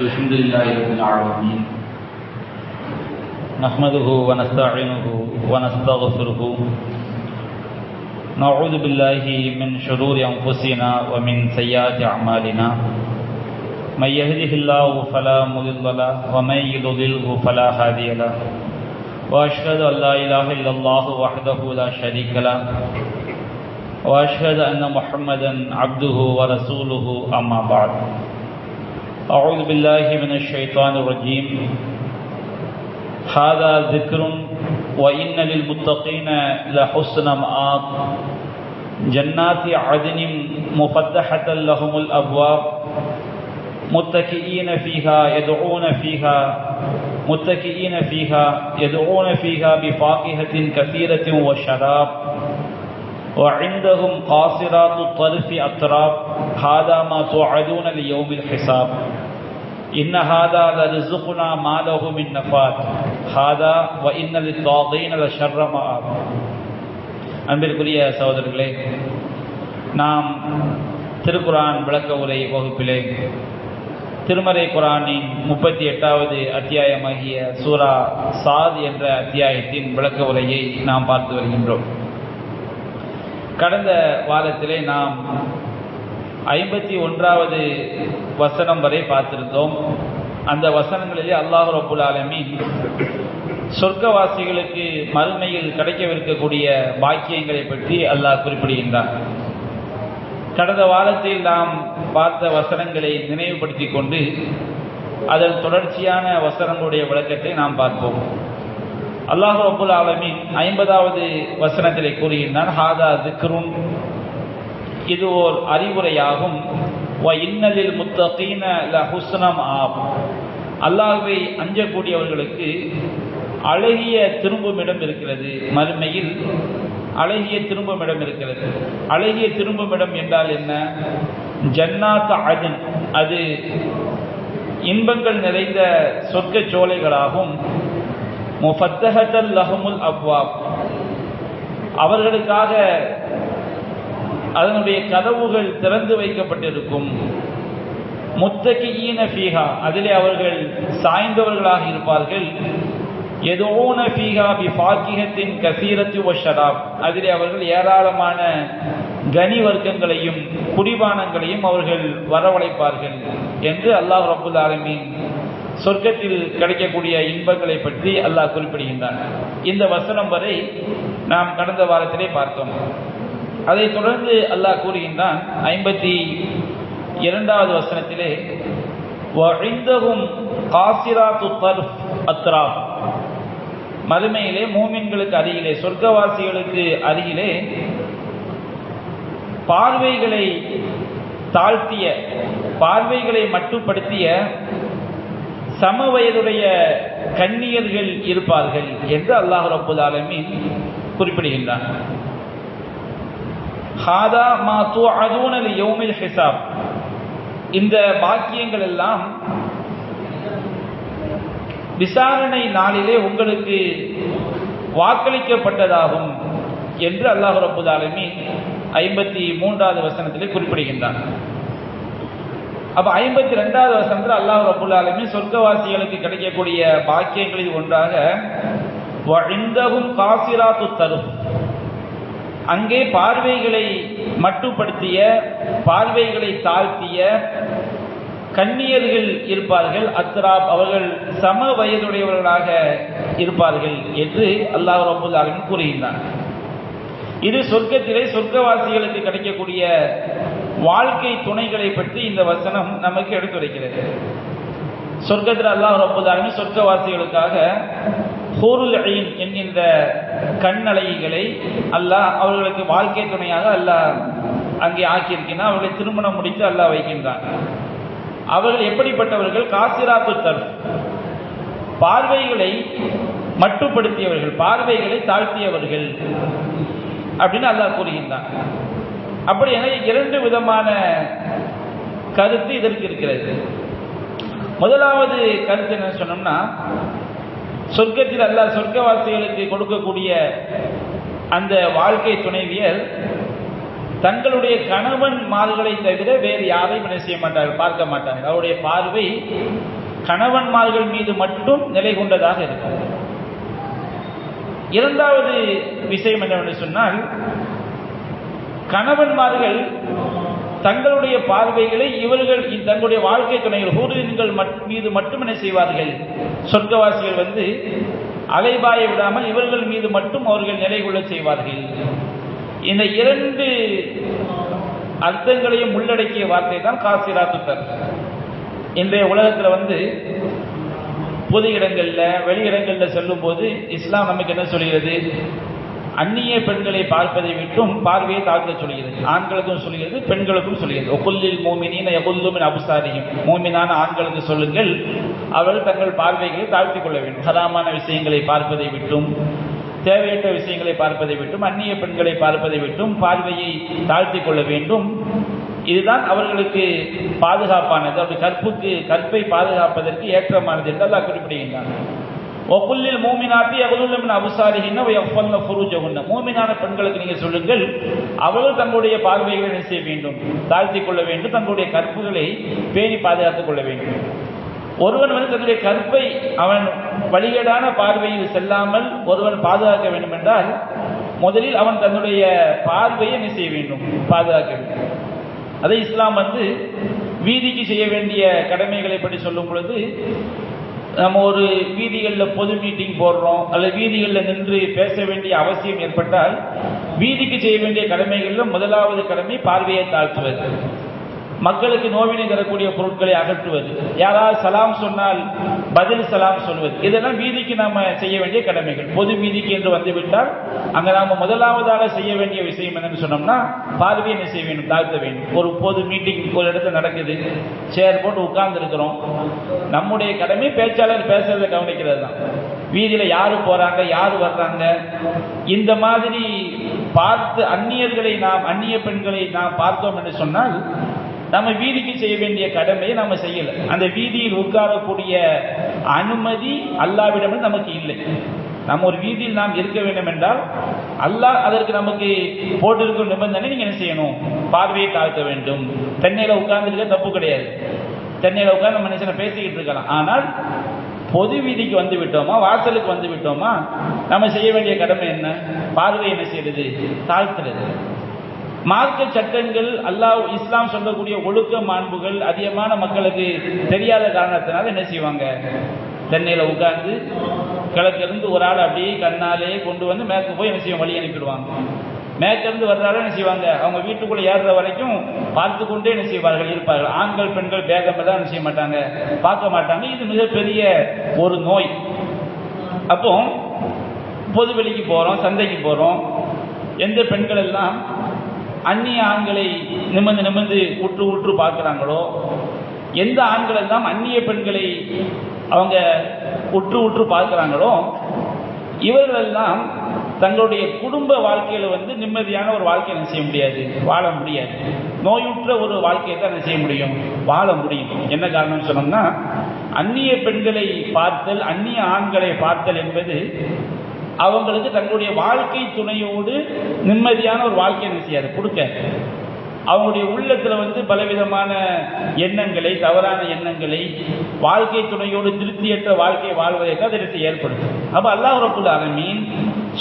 الحمد لله رب العالمين. نحمده ونستعينه ونستغفره. نعوذ بالله من شرور أنفسنا ومن سيئات أعمالنا. من يهده الله فلا مضل له ومن يضلله فلا هادي له. وأشهد أن لا إله إلا الله وحده لا شريك له. وأشهد أن محمدا عبده ورسوله أما بعد. أعوذ بالله من الشيطان الرجيم. هذا ذكر وإن للمتقين لحسن مآب. جنات عدن مفتحة لهم الأبواب. متكئين فيها يدعون فيها متكئين فيها يدعون فيها بفاكهة كثيرة وشراب. وعندهم قاصرات الطرف أطراف هذا ما توعدون ليوم الحساب. إن هذا لرزقنا ما له من نفات هذا وإن للطاغين لشر مآب அன்பிற்குரிய சகோதரர்களே நாம் திருக்குரான் விளக்க உரை வகுப்பிலே திருமறை குரானின் முப்பத்தி எட்டாவது அத்தியாயமாகிய சூரா சாத் என்ற அத்தியாயத்தின் விளக்க உரையை நாம் பார்த்து வருகின்றோம் கடந்த வாரத்திலே நாம் ஐம்பத்தி ஒன்றாவது வசனம் வரை பார்த்திருந்தோம். அந்த வசனங்களிலே அல்லாஹ் ரபுல் ஆலமின் சொர்க்கவாசிகளுக்கு மறுமையில் கிடைக்கவிருக்கக்கூடிய பாக்கியங்களை பற்றி அல்லாஹ் குறிப்பிடுகின்றார் கடந்த வாரத்தில் நாம் பார்த்த வசனங்களை நினைவுபடுத்தி கொண்டு அதன் தொடர்ச்சியான வசனங்களுடைய விளக்கத்தை நாம் பார்ப்போம். அல்லாஹ் அபுல் ஆலமின் ஐம்பதாவது வசனத்திலே கூறுகின்றான் ஹாதா திக்ருன் இது ஓர் அறிவுரையாகும். வ இன்னலில் முத்தகீன ல ஹுஸ்னம் ஆப் அல்லாஹ்வை அஞ்சக்கூடியவர்களுக்கு அழகிய திரும்புமிடம் இருக்கிறது. மறுமையில் அழகிய திரும்புமிடம் இருக்கிறது. அழகிய திரும்புமிடம் என்றால் என்ன? ஜன்னாத் அதன் அது இன்பங்கள் நிறைந்த சொர்க்க சோலைகளாகும். முஃபத்தஹத்தல் லஹமுல் அப்வாப். அவர்களுக்காக அதனுடைய கதவுகள் திறந்து வைக்கப்பட்டிருக்கும். முத்தகியீன ஃபீஹா அதிலே அவர்கள் சாய்ந்தவர்களாக இருப்பார்கள். எதோன ஃபீஹா பி ஃபாக்கிகத்தின் கசீரத்து ஷராப் அதிலே அவர்கள் ஏராளமான கனி வர்க்கங்களையும் குடிபானங்களையும் அவர்கள் வரவழைப்பார்கள் என்று அல்லாஹ் ரபுல் ஆலமீன் சொர்க்கத்தில் கிடைக்கக்கூடிய இன்பங்களை பற்றி அல்லாஹ் குறிப்பிடுகின்றான். இந்த வசனம் வரை நாம் கடந்த வாரத்திலே பார்த்தோம். அதைத் தொடர்ந்து அல்லாஹ் கூறுகின்றான் ஐம்பத்தி இரண்டாவது வசனத்திலே அத்ராப். மறுமையிலே மூமின்களுக்கு அருகிலே சொர்க்கவாசிகளுக்கு அருகிலே பார்வைகளை தாழ்த்திய பார்வைகளை மட்டுப்படுத்திய சம வயதுடைய கண்ணியர்கள் இருப்பார்கள் என்று அல்லாஹ் ரபுல் ஆலமின் குறிப்பிடுகின்றான். ஹாதா மா தூ அதூனல் யோமில் ஹிசாப். இந்த பாக்கியங்கள் எல்லாம் விசாரணை நாளிலே உங்களுக்கு வாக்களிக்கப்பட்டதாகும் என்று அல்லாஹ் ரபுல் ஐம்பத்தி மூன்றாவது வசனத்திலே குறிப்பிடுகின்றான். அப்ப ஐம்பத்தி ரெண்டாவது வசனத்தில் அல்லாஹ் ரபுல் ஆலமின் சொர்க்கவாசிகளுக்கு கிடைக்கக்கூடிய பாக்கியங்களில் ஒன்றாக காசிராத்து தரும் அங்கே பார்வைகளை மட்டுப்படுத்திய பார்வைகளை தாழ்த்திய கண்ணியர்கள் இருப்பார்கள். அத்ராப் அவர்கள் சம வயதுடையவர்களாக இருப்பார்கள் என்று அல்லாஹ் ரபுல் கூறுகின்றான். இது சொர்க்கத்திலே சொர்க்கவாசிகளுக்கு கிடைக்கக்கூடிய வாழ்க்கை துணைகளை பற்றி இந்த வசனம் நமக்கு எடுத்துரைக்கிறது. சொர்க்கத்தில் அல்லாஹ் ரபுல் சொர்க்கவாசிகளுக்காக ஹூருல் ஐன் என்கின்ற கண்ணலைகளை அல்லாஹ் அவர்களுக்கு வாழ்க்கை துணையாக அல்லாஹ் அங்கே ஆக்கியிருக்கிறான் அவர்களை திருமணம் முடித்து அல்லாஹ் வைக்கின்றான். அவர்கள் எப்படிப்பட்டவர்கள்? காசிராத்து தர் பார்வைகளை மட்டுப்படுத்தியவர்கள் பார்வைகளை தாழ்த்தியவர்கள் அப்படின்னு அல்லாஹ் கூறுகின்றான். அப்படி என இரண்டு விதமான கருத்து இதற்கு இருக்கிறது. முதலாவது கருத்து என்ன சொன்னோம்னா சொர்க்கத்தில் அல்ல சொர்க்கவாசிகளுக்கு கொடுக்கக்கூடிய அந்த வாழ்க்கை துணைவியர் தங்களுடைய கணவன் மார்களை தவிர வேறு யாரையும் என்ன செய்ய மாட்டார்கள் பார்க்க மாட்டார்கள். அவருடைய பார்வை கணவன்மார்கள் மீது மட்டும் நிலை கொண்டதாக இருக்கும் இரண்டாவது விஷயம் என்னவென்று சொன்னால் கணவன்மார்கள் தங்களுடைய பார்வைகளை இவர்கள் தங்களுடைய வாழ்க்கை துணைகள் ஹூரியன்கள் மீது மட்டும் என்ன செய்வார்கள்? சொர்க்கவாசிகள் வந்து அலைபாய விடாமல் இவர்கள் மீது மட்டும் அவர்கள் நிலை கொள்ள செய்வார்கள். இந்த இரண்டு அர்த்தங்களையும் உள்ளடக்கிய வார்த்தை தான் காசிராத்துத்தர் இன்றைய உலகத்தில் வந்து பொது இடங்களில் வெளி இடங்களில் செல்லும் போது இஸ்லாம் நமக்கு என்ன சொல்கிறது? அந்நிய பெண்களை பார்ப்பதை விட்டும் பார்வையை தாழ்த்த சொல்கிறது. ஆண்களுக்கும் சொல்கிறது பெண்களுக்கும் சொல்கிறது. ஒகுல்லில் மூமினின் எகுல்லுமின் அபுசாரியும். மூமினான ஆண்களுக்கு சொல்லுங்கள் அவர்கள் தங்கள் பார்வைகளை தாழ்த்தி கொள்ள வேண்டும். ஹராமான விஷயங்களை பார்ப்பதை விட்டும் தேவையற்ற விஷயங்களை பார்ப்பதை விட்டும் அந்நிய பெண்களை பார்ப்பதை விட்டும் பார்வையை தாழ்த்தி கொள்ள வேண்டும். இதுதான் அவர்களுக்கு பாதுகாப்பானது. அவருடைய கற்புக்கு கற்பை பாதுகாப்பதற்கு ஏற்றமானது என்று அல்லாஹ் குறிப்பிடுகின்றான். ஒப்புல்லில் மூமினாத்தி அகலுள்ளமின் அபுசாரிகின்ன எஃபல்ல ஃபுருஜகுன்ன மூமினான பெண்களுக்கு நீங்கள் சொல்லுங்கள் அவர்கள் தங்களுடைய பார்வைகளை என்ன செய்ய வேண்டும்? தாழ்த்தி கொள்ள வேண்டும் தங்களுடைய கற்புகளை பேணி பாதுகாத்துக் கொள்ள வேண்டும். ஒருவன் வந்து தன்னுடைய கற்பை அவன் வழிகேடான பார்வையில் செல்லாமல் ஒருவன் பாதுகாக்க வேண்டும் என்றால் முதலில் அவன் தன்னுடைய பார்வையை என்ன செய்ய வேண்டும்? பாதுகாக்க வேண்டும். அதை இஸ்லாம் வந்து வீதிக்கு செய்ய வேண்டிய கடமைகளை பற்றி சொல்லும் பொழுது நம்ம ஒரு வீதிகளில் பொது மீட்டிங் போடுறோம் அல்லது வீதிகளில் நின்று பேச வேண்டிய அவசியம் ஏற்பட்டால் வீதிக்கு செய்ய வேண்டிய கடமைகளில் முதலாவது கடமை பார்வையை தாழ்த்துவது. மக்களுக்கு நோவினை தரக்கூடிய பொருட்களை அகற்றுவது. யாராவது சலாம் சொன்னால் பதில் சலாம் சொல்வது. இதெல்லாம் வீதிக்கு நாம செய்ய வேண்டிய கடமைகள். பொது வீதிக்கு என்று வந்துவிட்டால் அங்க நாம முதலாவதாக செய்ய வேண்டிய விஷயம் என்னன்னு சொன்னோம்னா பார்வை என்ன செய்ய வேண்டும் தாழ்த்த வேண்டும். ஒரு பொது மீட்டிங் ஒரு இடத்துல நடக்குது. சேர் போட்டு உட்கார்ந்து இருக்கிறோம். நம்முடைய கடமை பேச்சாளர் பேசுறதை கவனிக்கிறது தான். வீதியில யாரு போறாங்க யாரு வர்றாங்க? இந்த மாதிரி பார்த்து அந்நியர்களை நாம் அந்நிய பெண்களை நாம் பார்த்தோம் என்று சொன்னால் நம்ம வீதிக்கு செய்ய வேண்டிய கடமையை நம்ம செய்யல. அந்த வீதியில் உட்காரக்கூடிய அனுமதி அல்லாவிடம் நமக்கு இல்லை. நம்ம ஒரு வீதியில் நாம் இருக்க வேண்டும் என்றால் அல்லாஹ் அதற்கு நமக்கு போட்டிருக்கும் நிபந்தனை நீங்க என்ன செய்யணும்? பார்வையை தாழ்த்த வேண்டும். தென்னையில உட்கார்ந்துருக்க தப்பு கிடையாது. தென்னையில உட்கார்ந்து மனுஷனை பேசிக்கிட்டு இருக்கலாம். ஆனால் பொது வீதிக்கு வந்து விட்டோமா வாசலுக்கு வந்து விட்டோமா நம்ம செய்ய வேண்டிய கடமை என்ன? பார்வை என்ன செய்யறது? தாழ்த்துறது. மார்க்க சட்டங்கள் அல்லாஹ் இஸ்லாம் சொல்லக்கூடிய ஒழுக்க மாண்புகள் அதிகமான மக்களுக்கு தெரியாத காரணத்தினால என்ன செய்வாங்க? சென்னையில் உட்கார்ந்து கிழக்கிருந்து ஒரு ஆள் அப்படியே கண்ணாலே கொண்டு வந்து மேற்கு போய் என்ன செய்வோம் வழி அனுப்பிடுவாங்க. மேற்கிருந்து வர்றாலும் என்ன செய்வாங்க? அவங்க வீட்டுக்குள்ளே ஏறுற வரைக்கும் பார்த்து கொண்டே என்ன செய்வார்கள்? இருப்பார்கள். ஆண்கள் பெண்கள் பேகம் தான் என்ன செய்ய மாட்டாங்க? பார்க்க மாட்டாங்க. இது மிகப்பெரிய ஒரு நோய். அப்போ பொதுவெளிக்கு போகிறோம் சந்தைக்கு போகிறோம் எந்த பெண்கள் எல்லாம் அந்நிய ஆண்களை நிமிர்ந்து நிமிர்ந்து உற்று உற்று பார்க்குறாங்களோ? எந்த ஆண்கள் எல்லாம் அந்நிய பெண்களை அவங்க உற்று உற்று பார்க்குறாங்களோ இவர்களெல்லாம் தங்களுடைய குடும்ப வாழ்க்கையில் வந்து நிம்மதியான ஒரு வாழ்க்கையை என்ன செய்ய முடியாது? வாழ முடியாது. நோயுற்ற ஒரு வாழ்க்கையை தான் என்ன செய்ய முடியும்? வாழ முடியும். என்ன காரணம்னு சொன்னோம்னா அந்நிய பெண்களை பார்த்தல் அந்நிய ஆண்களை பார்த்தல் என்பது அவங்களுக்கு தங்களுடைய வாழ்க்கை துணையோடு நிம்மதியான ஒரு வாழ்க்கை என்ன செய்யாது? கொடுக்க. அவங்களுடைய உள்ளத்தில் வந்து பலவிதமான எண்ணங்களை தவறான எண்ணங்களை வாழ்க்கை துணையோடு திருப்தியற்ற வாழ்க்கை வாழ்வதற்கு அது இடத்தை ஏற்படுத்தும். அப்போ அல்லாஹ் ரப்புல் ஆலமீன்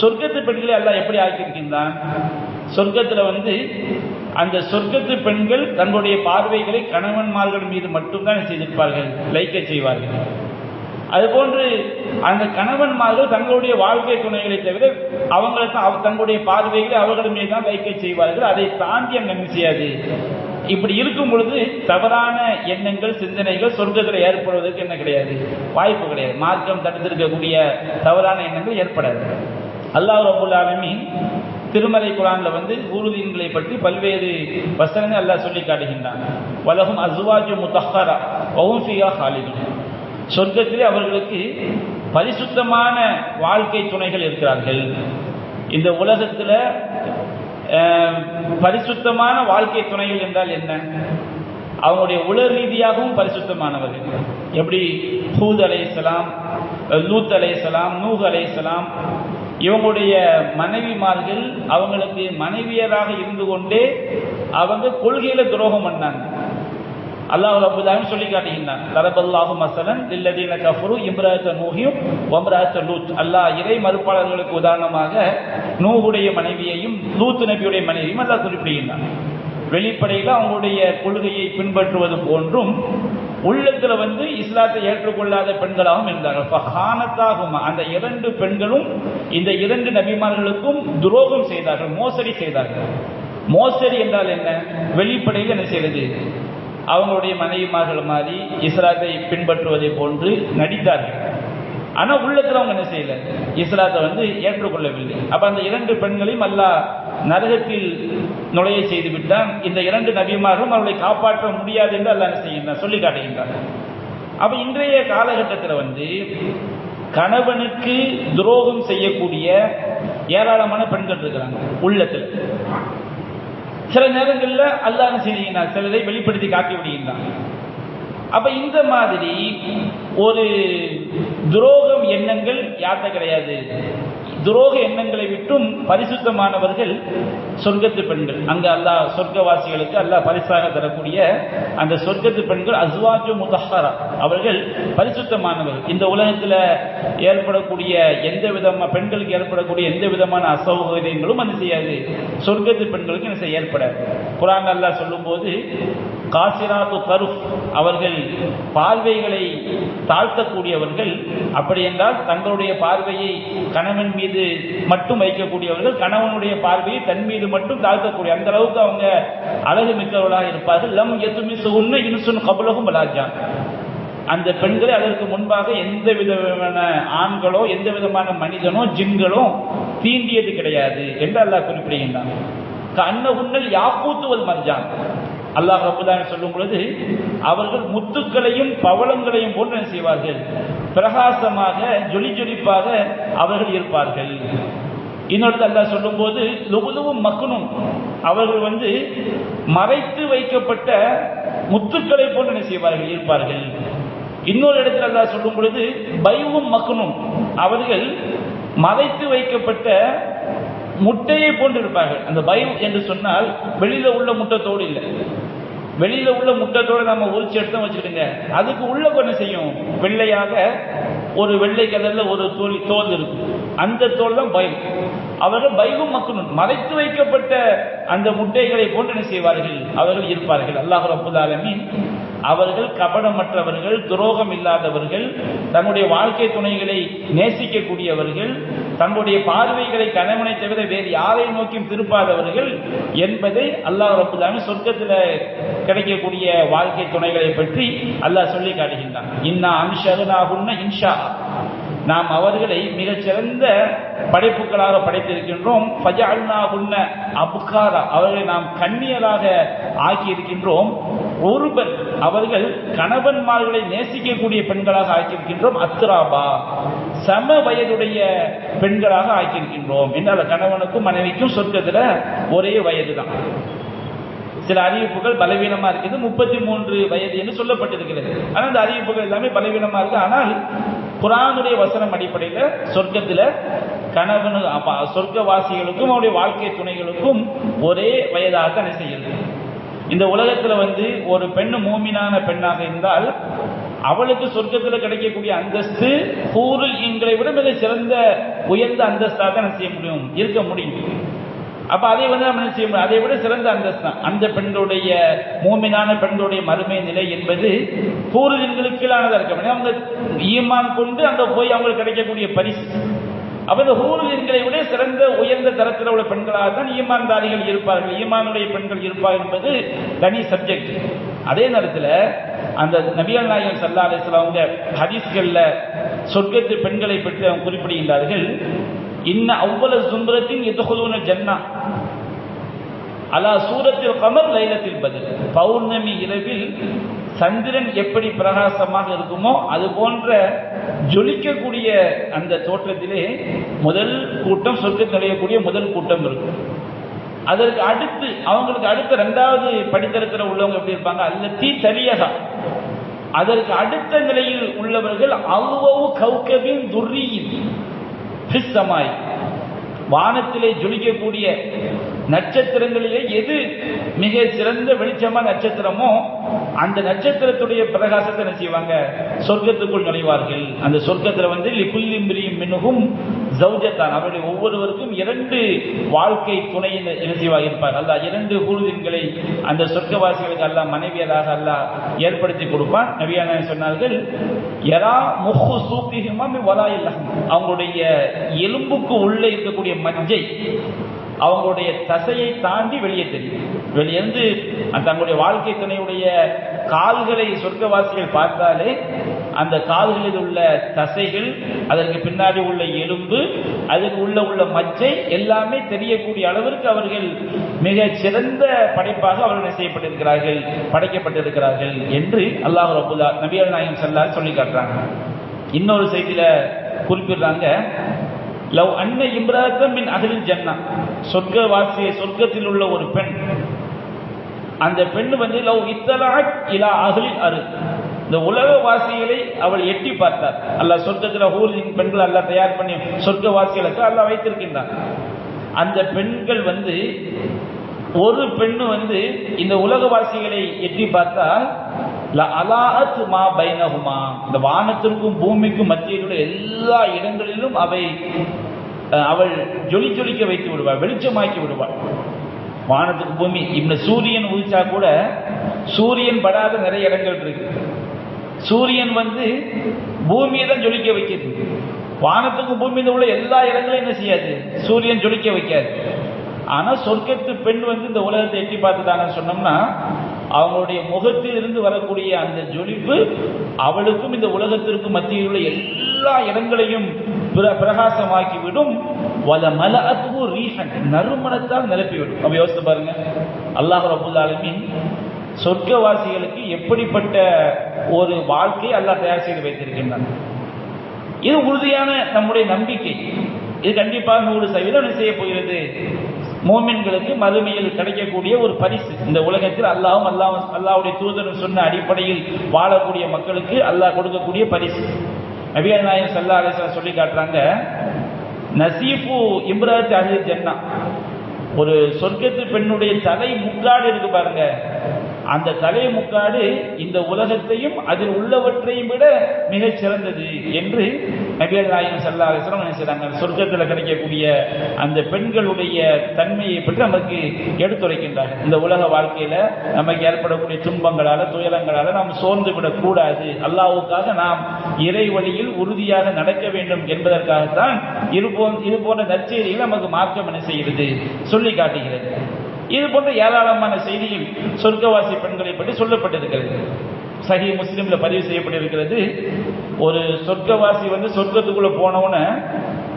சொர்க்கத்து பெண்களை அல்லாஹ் எப்படி ஆக்கியிருக்கின்றான்? சொர்க்கத்தில் வந்து அந்த சொர்க்கத்து பெண்கள் தங்களுடைய பார்வைகளை கணவன்மார்கள் மீது மட்டும்தான் செய்திருப்பார்கள் லைக்க செய்வார்கள். அதுபோன்று அந்த கணவன்மார்கள் தங்களுடைய வாழ்க்கை துணைகளை தவிர அவங்களை தான் தங்களுடைய பார்வைகளை அவர்கள் மீது தான் வைக்க செய்வார்கள். அதை தாண்டி அங்கே செய்யாது? இப்படி இருக்கும் பொழுது தவறான எண்ணங்கள் சிந்தனைகள் சொர்க்கத்தில் ஏற்படுவதற்கு என்ன கிடையாது? வாய்ப்பு கிடையாது. மார்க்கம் தடுத்திருக்கக்கூடிய தவறான எண்ணங்கள் ஏற்படாது. அல்லாஹ் ரபுல்லாலுமே திருமலை குரான்ல வந்து ஊருதீன்களை பற்றி பல்வேறு வசனங்கள் அல்லாஹ் சொல்லி காட்டுகின்றான். வலகும் அசுவாஜு முத்தஹரா ஒஹுஃபியா ஹாலிதும் சொர்க்கத்திலே அவர்களுக்கு பரிசுத்தமான வாழ்க்கை துணைகள் இருக்கிறார்கள். இந்த உலகத்தில் பரிசுத்தமான வாழ்க்கை துணைகள் என்றால் என்ன? அவங்களுடைய உலர் ரீதியாகவும் பரிசுத்தமானவர்கள். எப்படி? ஹூத் அலையலாம் லூத் அலையலாம் நூஹ் அலையலாம் இவங்களுடைய மனைவிமார்கள் அவங்களுக்கு மனைவியராக இருந்து கொண்டே அவங்க கொள்கையில துரோகம் பண்ணாங்க. அல்லாஹ் ரபுல்லாஹிம் சொல்லி காட்டுகின்றான். தரபல்லாஹு மசலன் இல்லதீன கஃபரு இம்ராத்த நூஹியும் ஒம்ராத்த லூத். அல்லாஹ் இறை மறுப்பாளர்களுக்கு உதாரணமாக நூஹுடைய மனைவியையும் லூத் நபியுடைய மனைவியும் அல்லாஹ் குறிப்பிடுகின்றான். வெளிப்படையில் அவங்களுடைய கொள்கையை பின்பற்றுவது போன்றும் உள்ளத்தில் வந்து இஸ்லாத்தை ஏற்றுக்கொள்ளாத பெண்களாகவும் இருந்தார்கள் ஃபஹானத்தாகும் அந்த இரண்டு பெண்களும் இந்த இரண்டு நபிமார்களுக்கும் துரோகம் செய்தார்கள் மோசடி செய்தார்கள். மோசடி என்றால் என்ன? வெளிப்படையில் என்ன செய்யறது? அவங்களுடைய மனைவிமார்கள் மாதிரி இஸ்லாத்தை பின்பற்றுவதை போன்று நடித்தார்கள். ஆனால் உள்ளத்தில் அவங்க என்ன செய்யல? இஸ்லாத்தை வந்து ஏற்றுக்கொள்ளவில்லை. அப்போ அந்த இரண்டு பெண்களையும் அல்லாஹ் நரகத்தில் நுழைய செய்து விட்டான் இந்த இரண்டு நபிமாரும் அவர்களை காப்பாற்ற முடியாது என்று அல்லாஹ் என்ன செய்கின்றார் சொல்லி காட்டுகின்றார் அப்போ இன்றைய காலகட்டத்தில் வந்து கணவனுக்கு துரோகம் செய்யக்கூடிய ஏராளமான பெண்கள் இருக்கிறாங்க. உள்ளத்தில். சில நேரங்களில் அல்லாஹ் செய்கிறான் சிலதை வெளிப்படுத்தி காட்டி விடுகின்றான். அப்ப இந்த மாதிரி ஒரு துரோகம் எண்ணங்கள் யார்கிட்ட கிடையாது? துரோக எண்ணங்களை விட்டும் பரிசுத்தமானவர்கள் சொர்க்கத்து பெண்கள். அங்கு அல்லாஹ் சொர்க்கவாசிகளுக்கு அல்லாஹ் பரிசாக தரக்கூடிய அந்த சொர்க்கத்து பெண்கள் அஸ்வாஜு முதஹரா அவர்கள் பரிசுத்தமானவர்கள். இந்த உலகத்தில் ஏற்படக்கூடிய எந்த விதமான பெண்களுக்கு ஏற்படக்கூடிய எந்த விதமான அசௌகரியங்களும் அது செய்யாது. சொர்க்கத்து பெண்களுக்கு என்ன செய்ய ஏற்படாது. குரான் அல்லாஹ் சொல்லும்போது காசிராத்து தருஃப். அவர்கள் பார்வைகளை தாழ்த்தக்கூடியவர்கள் அப்படி என்றால் தங்களுடைய பார்வையை கணவன் மீது மட்டும் வைக்கக்கூடியவர்கள் கணவனுடைய பார்வையை தன் மீது மட்டும் தாழ்த்தக்கூடிய அந்த அளவுக்கு அவங்க அழகு மிக்கவர்களாக இருப்பார்கள். லம் எத்துமி சுகுன்னு இன்சுன் கபலகும் பலாஜான் அந்த பெண்களை அதற்கு முன்பாக எந்த விதமான ஆண்களோ எந்த விதமான மனிதனோ ஜின்களோ தீண்டியது கிடையாது என்று அல்லாஹ் குறிப்பிடுகின்றான். அன்ன உன்னல் யாக்கூத்துவல் மர்ஜான். அல்லாஹ் ரபுல்லான் சொல்லும் பொழுது அவர்கள் முத்துக்களையும் பவளங்களையும் போன்று என்ன செய்வார்கள்? பிரகாசமாக ஜொலி ஜொலிப்பாக அவர்கள் இருப்பார்கள். இன்னொரு அல்லாஹ் சொல்லும் போது லுகுலுவும் மக்கனும். அவர்கள் வந்து மறைத்து வைக்கப்பட்ட முத்துக்களை போன்று என்ன செய்வார்கள்? இருப்பார்கள். இன்னொரு இடத்துல அல்லாஹ் சொல்லும் பொழுது பைவும் மக்கனும். அவர்கள் மறைத்து வைக்கப்பட்ட முட்டையை போன்று இருப்பார்கள். அந்த பயம் என்று சொன்னால் வெளியில உள்ள முட்டத்தோடு இல்லை. வெளியில உள்ள முட்டத்தோட நம்ம உரிச்சு எடுத்து வச்சுக்கிடுங்க. அதுக்கு உள்ள என்ன செய்யும்? வெள்ளையாக ஒரு வெள்ளை கலர்ல ஒரு தோல் தோல் இருக்கும். அந்த தோல் தான் பயம். அவர்கள் பைவும் மக்களும். மறைத்து வைக்கப்பட்ட அந்த முட்டைகளை போன்று என்ன செய்வார்கள்? அவர்கள் இருப்பார்கள். அல்லாஹ் ரபுல் அவர்கள் கபடமற்றவர்கள் துரோகம் இல்லாதவர்கள் தன்னுடைய வாழ்க்கை துணைகளை நேசிக்கக்கூடியவர்கள் தங்களுடைய பார்வைகளை கணவனை தவிர வேறு யாரை நோக்கியும் திருப்பாதவர்கள் என்பதை அல்லாஹ் ரபுல்லாமி சொர்க்கத்தில் கிடைக்கக்கூடிய வாழ்க்கை துணைகளை பற்றி அல்லாஹ் சொல்லி காட்டுகின்றான். இன்னா அன்ஷகுனாகுன்ன இன்ஷா. நாம் அவர்களை மிகச்சிறந்த படைப்புகளாக படைத்திருக்கின்றோம். அபுகாரா. அவர்களை நாம் கண்ணியராக ஆக்கி இருக்கின்றோம் ஒருவர் அவர்கள் கணவன்மார்களை நேசிக்கக்கூடிய பெண்களாக ஆக்கியிருக்கின்றோம் அத்ராபா. சம வயதுடைய பெண்களாக ஆக்கியிருக்கின்றோம். என்னால் கணவனுக்கும் மனைவிக்கும் சொர்க்கத்தில் ஒரே வயது தான் சில அறிவிப்புகள் பலவீனமா இருக்குது. முப்பத்தி மூன்று வயது என்று சொல்லப்பட்டிருக்கிறது. ஆனால் அந்த அறிவிப்புகள் எல்லாமே பலவீனமா இருக்கு. ஆனால் குரானுடைய வசனம் அடிப்படையில் சொர்க்கத்தில் கணவனு சொர்க்கவாசிகளுக்கும் அவருடைய வாழ்க்கை துணைகளுக்கும் ஒரே வயதாக தான் செய்யுது இந்த உலகத்துல வந்து ஒரு பெண் மூமினான பெண்ணாக இருந்தால் அவளுக்கு சொர்க்கத்தில் கிடைக்கக்கூடிய அந்தஸ்து கூறுல் எங்களை விட மிக சிறந்த உயர்ந்த அந்தஸ்தாக தான் செய்ய முடியும் இருக்க முடியும். அப்ப அதை வந்து நம்ம என்ன செய்ய முடியும்? அதை விட சிறந்த அந்தஸ்து தான். அந்த பெண்களுடைய மூமினான பெண்களுடைய மறுமை நிலை என்பது பூர்வீன்களுக்கு கீழானதாக இருக்க முடியும். அவங்க ஈமான் கொண்டு அங்கே போய் அவங்களுக்கு கிடைக்கக்கூடிய பரிசு. அவரது இந்த ஹூர்களை விட சிறந்த உயர்ந்த தரத்தில் உள்ள பெண்களாக தான் ஈமான்தாரிகள் இருப்பார்கள். ஈமானுடைய பெண்கள் இருப்பார்கள் என்பது தனி சப்ஜெக்ட் அதே நேரத்தில் அந்த நபியல் நாயகம் சல்லா அலிஸ்லாம் அவங்க ஹதீஸ்கள்ல சொர்க்கத்து பெண்களை பற்றி அவங்க குறிப்பிடுகின்றார்கள். இன்ன அவ்வளவு சுந்தரத்தின் எதுகுலூன ஜன்னா அலா சூரத்தில் கமர் லைலத்தில் பதில் பௌர்ணமி இரவில் சந்திரன் எப்படி பிரகாசமாக இருக்குமோ அது போன்ற ஜொலிக்கக்கூடிய அந்த தோற்றத்திலே முதல் கூட்டம் சொர்க்கத்தில் நுழையக்கூடிய முதல் கூட்டம் இருக்கும். அதற்கு அடுத்து அவங்களுக்கு அடுத்த ரெண்டாவது படித்தரத்தில் உள்ளவங்க எப்படி இருப்பாங்க? அல்ல தீ தலியகா. அதற்கு அடுத்த நிலையில் உள்ளவர்கள் அவ்வளவு கௌகவின் துர்ரியின் வானத்திலே ஜொலிக்கக்கூடிய நட்சத்திரங்களிலே எது மிக சிறந்த வெளிச்சமா நட்சத்திரமோ அந்த நட்சத்திரத்துடைய பிரகாசத்தை என்ன செய்வாங்க? சொர்க்கத்துக்குள் நுழைவார்கள். அந்த சொர்க்கத்தில் வந்து லிகுல்லிம்பிரியும் மின்னுகும் ஜௌஜத்தான். அவருடைய ஒவ்வொருவருக்கும் இரண்டு வாழ்க்கை துணை என்ன செய்வாக இருப்பார். அல்ல இரண்டு கூறுதின்களை அந்த சொர்க்கவாசிகளுக்கு அல்ல மனைவியராக அல்லாஹ் ஏற்படுத்தி கொடுப்பான் நவியான சொன்னார்கள் எரா முஹு சூக்கிஹிமா வலா இல்லஹம் அவங்களுடைய எலும்புக்கு உள்ளே இருக்கக்கூடிய மஜ்ஜை அவங்களுடைய தசையை தாண்டி வெளியே தெரியும் வெளியிருந்து தங்களுடைய வாழ்க்கை துணையுடைய கால்களை சொர்க்கவாசிகள் பார்த்தாலே அந்த கால்களில் உள்ள தசைகள் அதற்கு பின்னாடி உள்ள எலும்பு அதுக்கு உள்ள உள்ள மச்சை எல்லாமே தெரியக்கூடிய அளவிற்கு அவர்கள் மிக சிறந்த படைப்பாக அவர்கள் செய்யப்பட்டிருக்கிறார்கள் படைக்கப்பட்டிருக்கிறார்கள் என்று அல்லாஹ் ரபுல்லா நபியல் நாயகம் செல்லா சொல்லி காட்டுறாங்க. இன்னொரு செய்தியில குறிப்பிடுறாங்க. லவ் அன்ன இம்ராத்தம் மின் அகலில் ஜன்னா. சொர்க்கவாசிய சொர்க்கத்தில் உள்ள ஒரு பெண். அந்த பெண் வந்து லவ் இத்தலாட் இலா அகலில் அரு. இந்த உலகவாசிகளை அவள் எட்டி பார்த்தார். அல்லாஹ் சொர்க்கத்தில் ஊரின் பெண்கள் அல்லாஹ் தயார் பண்ணி சொர்க்கவாசிகளுக்கு அல்லாஹ் வைத்திருக்கின்றான். அந்த பெண்கள் வந்து ஒரு பெண்ணு வந்து இந்த உலகவாசிகளை எட்டி பார்த்தா மா பைனகுமா இந்த வானத்திற்கும் பூமிக்கும் மத்தியில் உள்ள எல்லா இடங்களிலும் அவை அவள் ஜொலி ஜொலிக்க வைத்து விடுவாள் வெளிச்சமாக்கி விடுவாள். வானத்துக்கு பூமி இந்த சூரியன் உதிச்சா கூட சூரியன் படாத நிறைய இடங்கள் இருக்கு. சூரியன் வந்து பூமியை தான் ஜொலிக்க வைக்கிறது. வானத்துக்கும் பூமியில் உள்ள எல்லா இடங்களும் என்ன செய்யாது? சூரியன் ஜொலிக்க வைக்காது. ஆனா சொர்க்கத்து பெண் வந்து இந்த உலகத்தை எட்டி பார்த்துட்டாங்கன்னு சொன்னோம்னா அவங்களுடைய முகத்தில் இருந்து வரக்கூடிய அந்த ஜொலிப்பு அவளுக்கும் இந்த உலகத்திற்கும் மத்தியில் உள்ள எல்லா இடங்களையும் பிரகாசமாக்கி விடும் வல மல அத்துகு ரீஹன். நறுமணத்தால் நிரப்பிவிடும். அப்ப யோசித்து பாருங்க. அல்லாஹ் ரபுல் ஆலமின் சொர்க்கவாசிகளுக்கு எப்படிப்பட்ட ஒரு வாழ்க்கை அல்லாஹ் தயார் செய்து வைத்திருக்கின்றான். இது உறுதியான நம்முடைய நம்பிக்கை. இது கண்டிப்பாக நூறு சதவீதம் செய்ய போகிறது? மோமின்களுக்கு மறுமையில் கிடைக்கக்கூடிய ஒரு பரிசு. இந்த உலகத்தில் அல்லாவும் அல்லாஹ் அல்லாவுடைய தூதரும் சொன்ன அடிப்படையில் வாழக்கூடிய மக்களுக்கு அல்லாஹ் கொடுக்கக்கூடிய பரிசு. நபிகள் நாயன் சல்லா அலிஸ்லாம் சொல்லி காட்டுறாங்க நசீஃபு இம்ராஜ் அஹி ஜன்னா. ஒரு சொர்க்கத்து பெண்ணுடைய தலை முக்காடு இருக்கு பாருங்க. அந்த தலை முக்காடு இந்த உலகத்தையும் அதில் உள்ளவற்றையும் விட மிகச் சிறந்தது என்று நபியல் நாயகம் சல்லா அலிஸ்லாம் செய்கிறாங்க சொர்க்கத்தில் கிடைக்கக்கூடிய அந்த பெண்களுடைய தன்மையை பற்றி நமக்கு எடுத்துரைக்கின்றார்கள். இந்த உலக வாழ்க்கையில நமக்கு ஏற்படக்கூடிய துன்பங்களால துயரங்களால் நாம் சோர்ந்து விடக்கூடாது அல்லாவுக்காக நாம் இறை வழியில் உறுதியாக நடக்க வேண்டும் என்பதற்காகத்தான் இது போன்ற இது போன்ற நற்செய்திகள் நமக்கு மாற்றம் என்ன செய்கிறது? சொல்லி காட்டுகிறது. இது போன்ற ஏராளமான செய்திகள் சொர்க்கவாசி பெண்களை பற்றி சொல்லப்பட்டிருக்கிறது. சஹி முஸ்லீமில் பதிவு செய்யப்பட்டிருக்கிறது. ஒரு சொர்க்கவாசி வந்து சொர்க்கத்துக்குள்ளே போனவுன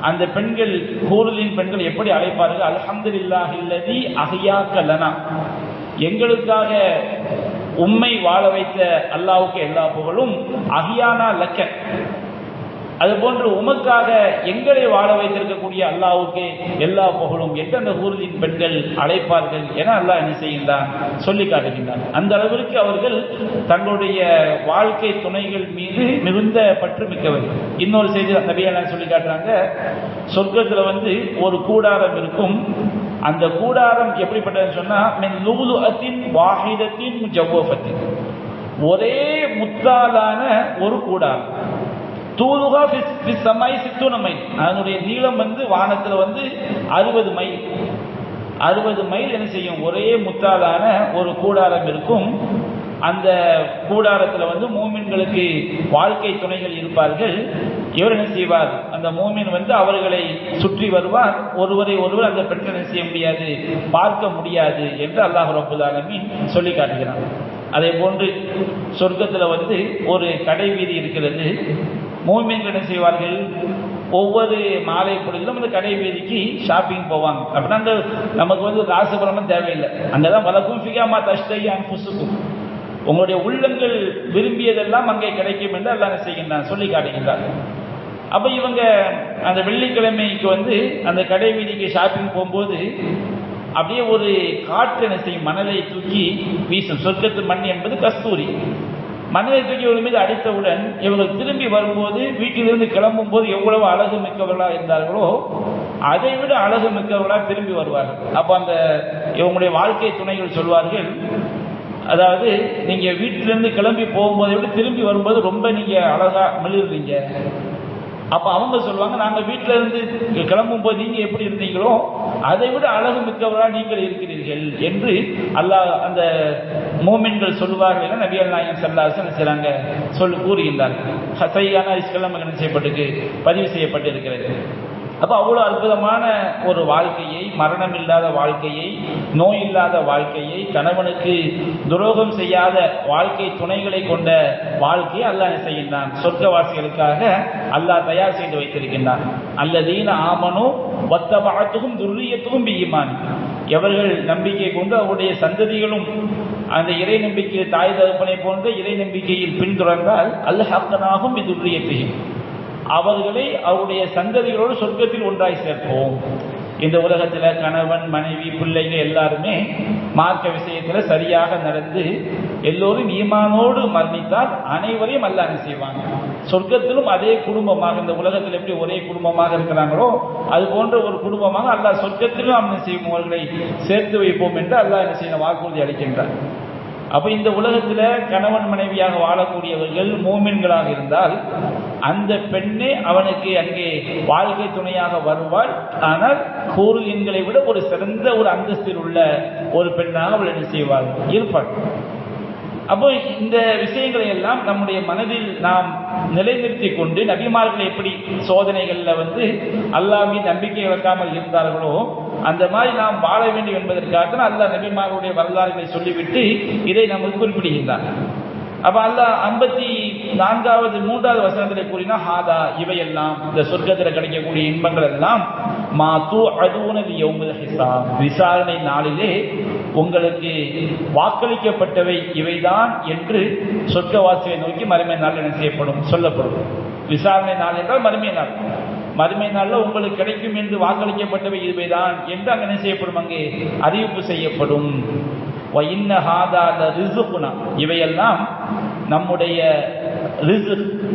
அந்த பெண்கள் கூறுலின் பெண்கள் எப்படி அழைப்பார்கள்? அல்ஹம்துலில்லாஹ் இல்லதி அஹியாக்கலனா எங்களுக்காக உம்மை வாழ வைத்த அல்லாவுக்கு எல்லா புகழும் அஹியானா லக்க. அது போன்று உமக்காக எங்களை வாழ வைத்திருக்கக்கூடிய அல்லாவுக்கு எல்லா புகழும். எந்தெந்த ஊர்தியின் பெண்கள் அழைப்பார்கள் என அல்லாஹ் என்ன செய்கின்றான்? சொல்லி காட்டுகின்றான். அந்த அளவிற்கு அவர்கள் தங்களுடைய வாழ்க்கை துணைகள் மீது மிகுந்த பற்று மிக்கவர்கள் இன்னொரு செய்தி நபியா சொல்லி காட்டுறாங்க. சொர்க்கத்தில் வந்து ஒரு கூடாரம் இருக்கும். அந்த கூடாரம் எப்படிப்பட்டதுன்னு சொன்னால் அத்தின் வாஹிதத்தின் ஜவ்வபத்தின் ஒரே முத்தாலான ஒரு கூடாரம். தூதுகா சமாய் சித்தூன மைல். அதனுடைய நீளம் வந்து வானத்தில் வந்து அறுபது மைல். அறுபது மைல் என்ன செய்யும்? ஒரே முத்தாலான ஒரு கூடாரம் இருக்கும். அந்த கூடாரத்தில் வந்து மூமின்களுக்கு வாழ்க்கை துணைகள் இருப்பார்கள். இவர் என்ன செய்வார்? அந்த மூமின் வந்து அவர்களை சுற்றி வருவார். ஒருவரை ஒருவர் அந்த பெண்கள் என்ன செய்ய முடியாது? பார்க்க முடியாது என்று அல்லாஹ் ரபுல் சொல்லி காட்டுகிறான். அதே போன்று சொர்க்கத்தில் வந்து ஒரு கடை வீதி இருக்கிறது. மூமியங்கள் என்ன செய்வார்கள்? ஒவ்வொரு மாலை பொழுதிலும் அந்த கடை வீதிக்கு ஷாப்பிங் போவாங்க. அப்படின்னா அந்த நமக்கு வந்து ராசபுரமும் பணமும் தேவையில்லை. அங்கதான் வழக்கும் ஃபிகாமா தஷ்தை புசுக்கும் உங்களுடைய உள்ளங்கள் விரும்பியதெல்லாம் அங்கே கிடைக்கும் என்று எல்லாம் செய்கின்றான்? சொல்லி காட்டுகின்றார் அப்போ இவங்க அந்த வெள்ளிக்கிழமைக்கு வந்து அந்த கடை வீதிக்கு ஷாப்பிங் போகும்போது அப்படியே ஒரு காற்று என்ன செய்யும்? மணலை தூக்கி வீசும். சொர்க்கத்து மண் என்பது கஸ்தூரி. மணலை தூக்கி இவர்கள் மீது அடித்தவுடன் இவர்கள் திரும்பி வரும்போது வீட்டிலிருந்து கிளம்பும் போது எவ்வளவு அழகு மிக்கவர்களாக இருந்தார்களோ அதை விட அழகு மிக்கவர்களாக திரும்பி வருவார்கள். அப்போ அந்த இவங்களுடைய வாழ்க்கை துணைகள் சொல்வார்கள் அதாவது நீங்கள் வீட்டிலிருந்து கிளம்பி போகும்போதை விட திரும்பி வரும்போது ரொம்ப நீங்கள் அழகாக மிளிர்றீங்க அப்ப அவங்க சொல்லுவாங்க நாங்க வீட்டில் இருந்து கிளம்பும் போது நீங்க எப்படி இருந்தீங்களோ அதை விட அழகு மிக்கவராக நீங்கள் இருக்கிறீர்கள் என்று அல்லாஹ் அந்த மோமின்கள் சொல்லுவார்கள் என நாயகம் சல்லாசன் செய்கிறாங்க சொல்லி கூறுகின்றார்கள். ஹசையான இஸ்லாம் என்ன செய்யப்பட்டிருக்கு பதிவு செய்யப்பட்டிருக்கிறது. அப்போ அவ்வளோ அற்புதமான ஒரு வாழ்க்கையை மரணம் இல்லாத வாழ்க்கையை நோய் இல்லாத வாழ்க்கையை கணவனுக்கு துரோகம் செய்யாத வாழ்க்கை துணைகளை கொண்ட வாழ்க்கையை அல்லாஹ் செய்கின்றான்? சொர்க்கவாசிகளுக்காக அல்லாஹ் தயார் செய்து வைத்திருக்கின்றான். அல்லதீன ஆமனும் வத்தபாத்துக்கும் துல்லியத்துக்கும் பிய்யுமான் எவர்கள் நம்பிக்கை கொண்டு அவருடைய சந்ததிகளும் அந்த இறை நம்பிக்கை தாய் தகப்பனை போன்ற இறை நம்பிக்கையில் பின்தொடர்ந்தால் அல்லாஹ் இதுரியத்தையும் அவர்களை அவருடைய சந்ததிகளோடு சொர்க்கத்தில் ஒன்றாய் சேர்ப்போம். இந்த உலகத்தில் கணவன் மனைவி பிள்ளைங்க எல்லாருமே மார்க்க விஷயத்தில் சரியாக நடந்து எல்லோரும் ஈமானோடு மரணித்தால் அனைவரையும் அல்லாஹ் செய்வாங்க? சொர்க்கத்திலும் அதே குடும்பமாக இந்த உலகத்தில் எப்படி ஒரே குடும்பமாக இருக்கிறாங்களோ அது போன்ற ஒரு குடும்பமாக அல்லாஹ் சொர்க்கத்திலும் அம்மன் செய்வோம்? அவர்களை சேர்த்து வைப்போம் என்று அல்லாஹ் என்ன செய்யணும் வாக்குறுதி அளிக்கின்றார் அப்ப இந்த உலகத்துல கணவன் மனைவியாக வாழக்கூடியவர்கள் மூமின்களாக இருந்தால் அந்த பெண்ணே அவனுக்கு அங்கே வாழ்க்கை துணையாக வருவாள். ஆனால் கூறுகின்களை விட ஒரு சிறந்த ஒரு அந்தஸ்தில் உள்ள ஒரு பெண்ணாக அவள் என்ன செய்வாள்? இருப்பாள். அப்போ இந்த விஷயங்களை எல்லாம் நம்முடைய மனதில் நாம் நிலைநிறுத்தி கொண்டு நபிமார்கள் எப்படி சோதனைகளில் வந்து அல்லாமே நம்பிக்கை இழக்காமல் இருந்தார்களோ அந்த மாதிரி நாம் வாழ வேண்டும் என்பதற்காக அல்லாஹ் நபிமாருடைய வரலாறுகளை சொல்லிவிட்டு இதை நமக்கு குறிப்பிடுகின்றார் அப்ப அல்லாஹ் ஐம்பத்தி நான்காவது மூன்றாவது வசனத்தில் கூறினா ஹாதா இவையெல்லாம் இந்த சொர்க்கத்தில் கிடைக்கக்கூடிய இன்பங்கள் எல்லாம் மா தூ அதுனது விசாரணை நாளிலே உங்களுக்கு வாக்களிக்கப்பட்டவை இவைதான் என்று சொர்க்கவாசியை நோக்கி மறுமை நாள் என்ன செய்யப்படும்? சொல்லப்படும். விசாரணை நாள் என்றால் மறுமை நாள். மறுமை நாளில் உங்களுக்கு கிடைக்கும் என்று வாக்களிக்கப்பட்டவை இவைதான் என்று அங்கே என்ன செய்யப்படும் அங்கே அறிவிப்பு செய்யப்படும். இவையெல்லாம் நம்முடைய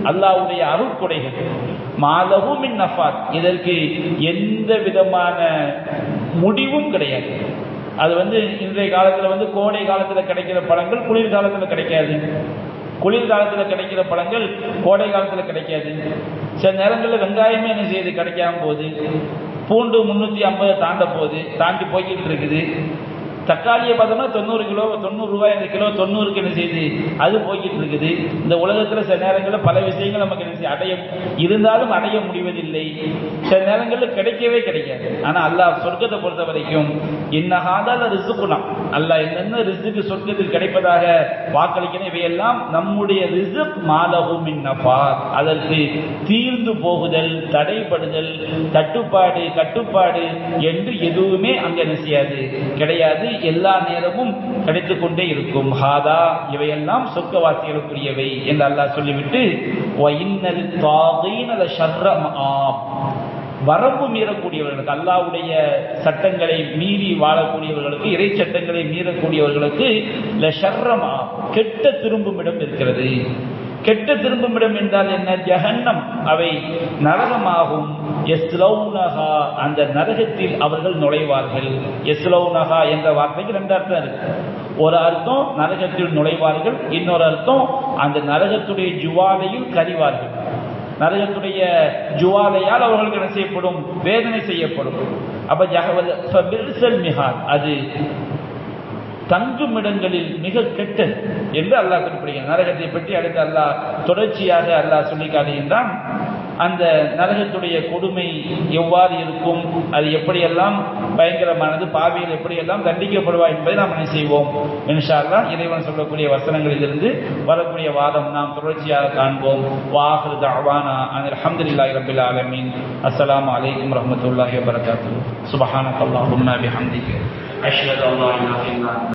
அல்லாவுடைய அருட்கொடைகள் மாலவும் நஃபாத். இதற்கு எந்த விதமான முடிவும் கிடையாது. அது வந்து இன்றைய காலத்தில் வந்து கோடை காலத்தில் கிடைக்கிற பழங்கள் குளிர் காலத்தில் கிடைக்காது. குளிர் காலத்தில் கிடைக்கிற பழங்கள் கோடை காலத்தில் கிடைக்காது. சில நேரங்களில் வெங்காயமே என்ன செய்யுது? கிடைக்காம போகுது. பூண்டு முந்நூற்றி ஐம்பது தாண்ட போகுது. தாண்டி போய்கிட்டு இருக்குது. தக்காளியை பார்த்தோம்னா தொண்ணூறு கிலோ தொண்ணூறு ரூபாய் இந்த கிலோ தொண்ணூறுக்கு என்ன செய்யுது? அது போய்கிட்டு இருக்குது. இந்த உலகத்தில் சில நேரங்களில் பல விஷயங்கள் நமக்கு என்ன செய்ய அடைய இருந்தாலும் அடைய முடிவதில்லை. சில நேரங்களில் கிடைக்கவே கிடைக்காது. ஆனால் அல்லாஹ் சொர்க்கத்தை பொறுத்த வரைக்கும் இன்னஹாதால ரிசுக்குலாம் அல்லாஹ் என்னென்ன ரிசுக்கு சொர்க்கத்தில் கிடைப்பதாக வாக்களிக்கணும்? இவையெல்லாம் நம்முடைய ரிசுக் மாலவும் என்னப்பா அதற்கு தீர்ந்து போகுதல் தடைபடுதல் தட்டுப்பாடு கட்டுப்பாடு என்று எதுவுமே அங்கே என்ன செய்யாது? கிடையாது. எல்லா நேரமும் கிடைத்து கொண்டே இருக்கும். ஹாதா இவையெல்லாம் சொர்க்கவாசிகளுக்குரியவை என்று அல்லாஹ் சொல்லிவிட்டு வரம்பு மீறக்கூடியவர்களுக்கு அல்லாவுடைய சட்டங்களை மீறி வாழக்கூடியவர்களுக்கு இறை சட்டங்களை மீறக்கூடியவர்களுக்கு கெட்ட திரும்பும் இடம் இருக்கிறது. கெட்ட திரும்புமிடம் என்றால் என்ன? ஜஹன்னம். அவை நரகமாகும். எஸ்லௌனஹா அந்த நரகத்தில் அவர்கள் நுழைவார்கள். எஸ்லௌனஹா என்ற வார்த்தைக்கு ரெண்டு அர்த்தம் இருக்கு. ஒரு அர்த்தம் நரகத்தில் நுழைவார்கள். இன்னொரு அர்த்தம் அந்த நரகத்துடைய ஜுவாலையில் கரிவார்கள். நரகத்துடைய ஜுவாலையால் அவர்களுக்கு என்ன செய்யப்படும்? வேதனை செய்யப்படும். அப்ப ஜகவல் மிகால் அது தங்கும் இடங்களில் மிக கெட்டது என்று அல்லாஹ் குறிப்பிடுகிறார் நரகத்தை பற்றி அடுத்து அல்லாஹ் தொடர்ச்சியாக அல்லாஹ் சொல்லி காட்டுகின்றான் அந்த நரகத்துடைய கொடுமை எவ்வாறு இருக்கும்? அது எப்படியெல்லாம் பயங்கரமானது? பாவியில் எப்படியெல்லாம் தண்டிக்கப்படுவா என்பதை நாம் என்ன செய்வோம். இன்ஷால்லா இறைவன் சொல்லக்கூடிய வசனங்களிலிருந்து வரக்கூடிய வாதம் நாம் தொடர்ச்சியாக காண்போம். வாஹரு தவானா அந்த அஹமதுல்லாஹி ரபில் ஆலமின். அஸ்லாம் அலைக்கும் ரஹமத்துல்லாஹி வரகாத்து சுபஹானக் அல்லாஹும்ம பிஹம்திக அஷ்ஹது அல்லா